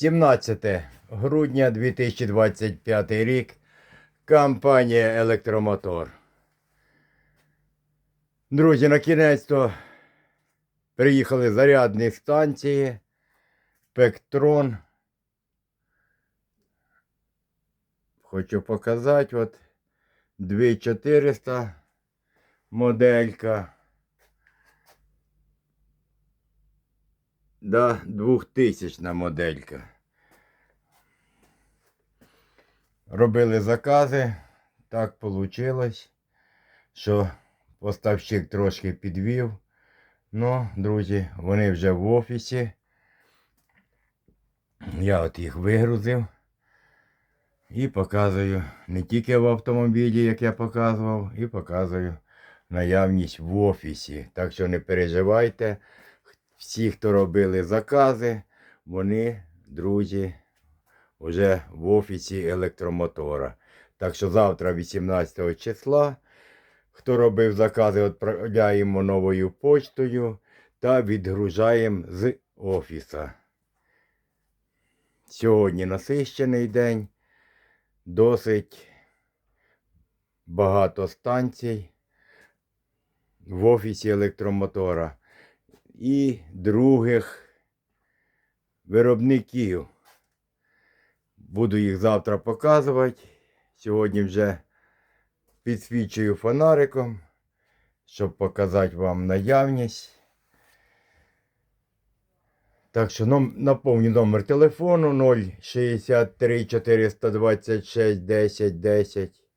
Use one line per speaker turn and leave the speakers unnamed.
17 грудня 2025 рік. Компанія Електромотор. Друзі, на кінець-то приїхали зарядні станції. Пектрон. Хочу показати, от 2400 моделька. Да, 2000 моделька. Робили закази. Так вийшло, що поставщик трошки підвів. Ну, друзі, вони вже в офісі. Я от їх вигрузив. І показую не тільки в автомобілі, як я показував, і показую наявність в офісі. Так що не переживайте. Всі, хто робили закази, вони, друзі, вже в офісі електромотора. Так що завтра, 18 числа, хто робив закази, відправляємо новою почтою та відгружаємо з офіса. Сьогодні насищений день, досить багато станцій в офісі електромотора і других виробників. Буду їх завтра показувати. Сьогодні вже підсвічую фонариком, щоб показати вам наявність. Так що наповню номер телефону 063 426 10 10.